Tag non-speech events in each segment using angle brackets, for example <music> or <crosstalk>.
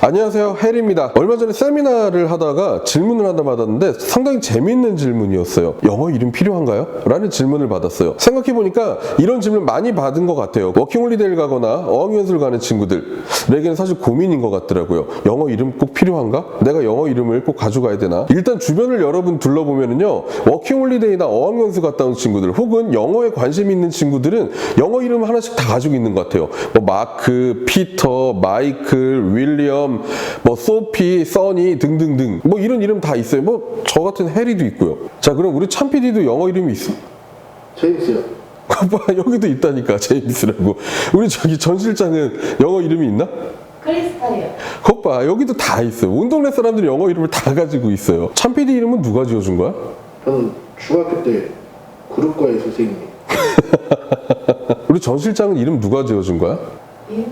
안녕하세요. 해리입니다. 얼마 전에 세미나를 하다가 질문을 하나 받았는데 상당히 재밌는 질문이었어요. 영어 이름 필요한가요? 라는 질문을 받았어요. 생각해보니까 이런 질문 많이 받은 것 같아요. 워킹홀리데이를 가거나 어학연수를 가는 친구들에게는 사실 고민인 것 같더라고요. 영어 이름 꼭 필요한가? 내가 영어 이름을 꼭 가져가야 되나? 일단 주변을 여러분 둘러보면은요 워킹홀리데이나 어학연수 갔다 온 친구들 혹은 영어에 관심 있는 친구들은 영어 이름 하나씩 다 가지고 있는 것 같아요. 뭐 마크, 피터, 마이클, 윌리엄, 뭐 소피, 써니 등등등 뭐 이런 이름 다 있어요. 뭐 저 같은 해리도 있고요. 자 그럼 우리 참 PD도 영어 이름이 있어? 제임스요. <laughs> 봐 여기도 있다니까 제임스라고. 우리 저기 전 실장은 영어 이름이 있나? 크리스탈이요. 것봐 여기도 다 있어요. 온 동네 사람들이 영어 이름을 다 가지고 있어요. 참 PD 이름은 누가 지어준 거야? 저는 중학교 때 그룹과의 선생님이 <laughs> 우리 전 실장은 이름 누가 지어준 거야? 그냥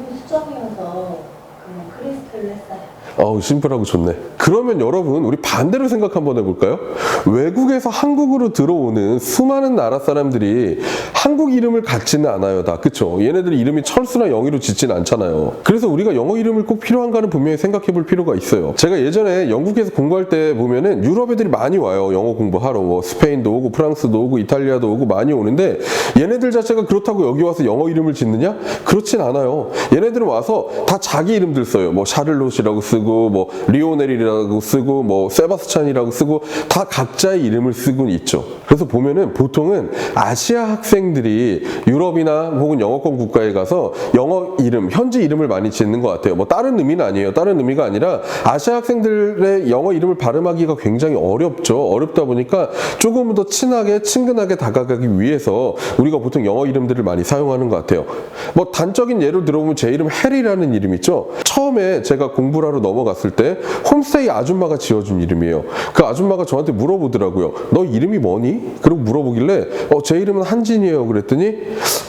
어우 심플하고 좋네. 그러면 여러분 우리 반대로 생각 한번 해볼까요? 외국에서 한국으로 들어오는 수많은 나라 사람들이 한국 이름을 갖지는 않아요 다 그쵸? 얘네들 이름이 철수나 영희로 짓진 않잖아요. 그래서 우리가 영어 이름을 꼭 필요한가는 분명히 생각해 볼 필요가 있어요. 제가 예전에 영국에서 공부할 때 보면은 유럽 애들이 많이 와요 영어 공부하러 뭐 스페인도 오고 프랑스도 오고 이탈리아도 오고 많이 오는데 얘네들 자체가 그렇다고 여기 와서 영어 이름을 짓느냐? 그렇진 않아요. 얘네들은 와서 다 자기 이름들 써 요. 뭐 샤를롯이라고 쓰고 뭐 리오넬이라고 쓰고 뭐 세바스찬이라고 쓰고 다 각자의 이름을 쓰곤 있죠. 그래서 보면은 보통은 아시아 학생들이 유럽이나 혹은 영어권 국가에 가서 영어 이름, 현지 이름을 많이 짓는 것 같아요. 뭐 다른 의미는 아니에요. 다른 의미가 아니라 아시아 학생들의 영어 이름을 발음하기가 굉장히 어렵죠. 어렵다 보니까 조금 더 친하게 친근하게 다가가기 위해서 우리가 보통 영어 이름들을 많이 사용하는 것 같아요. 뭐 단적인 예를 들어보면 제 이름 해리라는 이름 있죠. 처음에 제가 공부를 하러 넘어갔을 때 홈스테이 아줌마가 지어준 이름이에요. 그 아줌마가 저한테 물어보더라고요. 너 이름이 뭐니? 그리고 물어보길래 어, 제 이름은 한진이에요. 그랬더니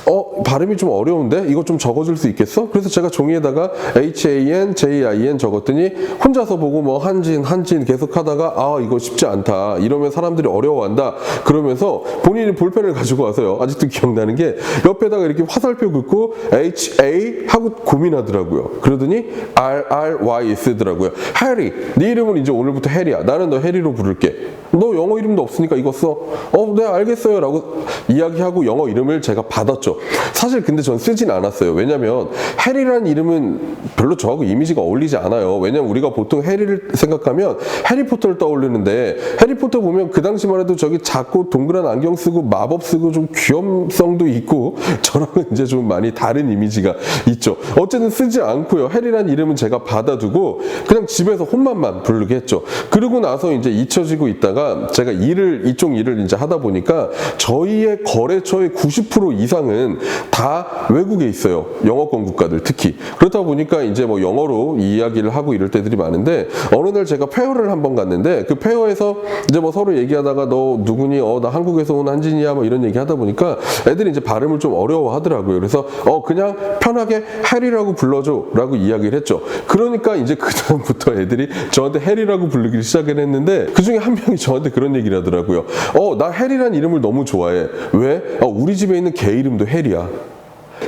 어, 발음이 좀 어려운데 이거 좀 적어줄 수 있겠어? 그래서 제가 종이에다가 H-A-N, J-I-N 적었더니 혼자서 보고 뭐 한진, 한진 계속 하다가 아, 이거 쉽지 않다. 이러면 사람들이 어려워한다. 그러면서 본인이 볼펜을 <laughs> 가지고 와서요. 아직도 기억나는 게 옆에다가 이렇게 화살표 긋고 H-A 하고 고민하더라고요. 그러더니 R-R-Y 쓰더라고요. 해리. 네 이름은 이제 오늘부터 해리야. 나는 너 해리로 부를게. 너 영어 이름도 없으니까 이거 써. 어, 네, 알겠어요. 라고 이야기하고 영어 이름을 제가 받았죠. 사실 근데 전 쓰진 않았어요. 왜냐면 해리라는 이름은 별로 저하고 이미지가 어울리지 않아요. 왜냐면 우리가 보통 해리를 생각하면 해리포터를 떠올리는데 해리포터 보면 그 당시만 해도 저기 작고 동그란 안경 쓰고 마법 쓰고 좀 귀염성도 있고 <laughs> 저랑은 이제 좀 많이 다른 이미지가 있죠. 어쨌든 쓰지 않고요. 해리라는 이름은 제가 받아두고 그냥 집에서 혼만만 부르게 했죠. 그러고 나서 이제 잊혀지고 있다가 제가 일을 이쪽 일을 이제 하다 보니까 저희의 거래처의 90% 이상은 다 외국에 있어요. 영어권 국가들 특히. 그렇다 보니까 이제 뭐 영어로 이야기를 하고 이럴 때들이 많은데 어느 날 제가 페어를 한번 갔는데 그 페어에서 이제 뭐 서로 얘기하다가 너 누구니? 어 나 한국에서 온 한진이야 뭐 이런 얘기 하다 보니까 애들이 이제 발음을 좀 어려워 하더라고요. 그래서 어 그냥 편하게 해리라고 불러줘 라고 이야기를 했죠. 그러니까 이제 <laughs> 그 다음부터 애들이 저한테 해리라고 부르기 시작을 했는데 그 중에 한 명이 저한테 그런 얘기를 하더라고요. 어 나 해리란 이름을 너무 좋아해. 왜? 어, 우리 집에 있는 개 이름도 해리야.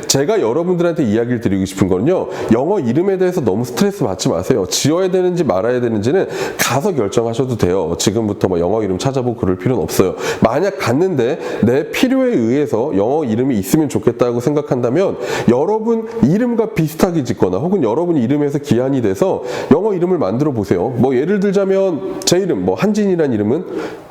제가 여러분들한테 이야기를 드리고 싶은 거는요, 영어 이름에 대해서 너무 스트레스 받지 마세요. 지어야 되는지 말아야 되는지는 가서 결정하셔도 돼요. 지금부터 뭐 영어 이름 찾아보고 그럴 필요는 없어요. 만약 갔는데 내 필요에 의해서 영어 이름이 있으면 좋겠다고 생각한다면 여러분 이름과 비슷하게 짓거나 혹은 여러분 이름에서 기한이 돼서 영어 이름을 만들어 보세요. 뭐 예를 들자면 제 이름, 뭐 한진이란 이름은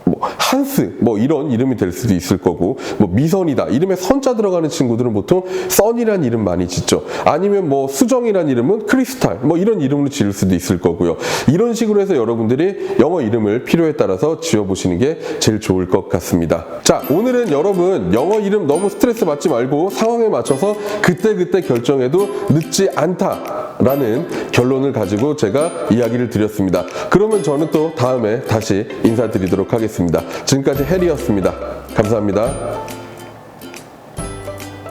뭐 한스 뭐 이런 이름이 될 수도 있을 거고 뭐 미선이다. 이름에 선자 들어가는 친구들은 보통 써니란 이름 많이 짓죠. 아니면 뭐 수정이란 이름은 크리스탈 뭐 이런 이름으로 지을 수도 있을 거고요. 이런 식으로 해서 여러분들이 영어 이름을 필요에 따라서 지어보시는 게 제일 좋을 것 같습니다. 자 오늘은 여러분 영어 이름 너무 스트레스 받지 말고 상황에 맞춰서 그때그때 결정해도 늦지 않다 라는 결론을 가지고 제가 이야기를 드렸습니다. 그러면 저는 또 다음에 다시 인사드리도록 하겠습니다. 지금까지 해리였습니다. 감사합니다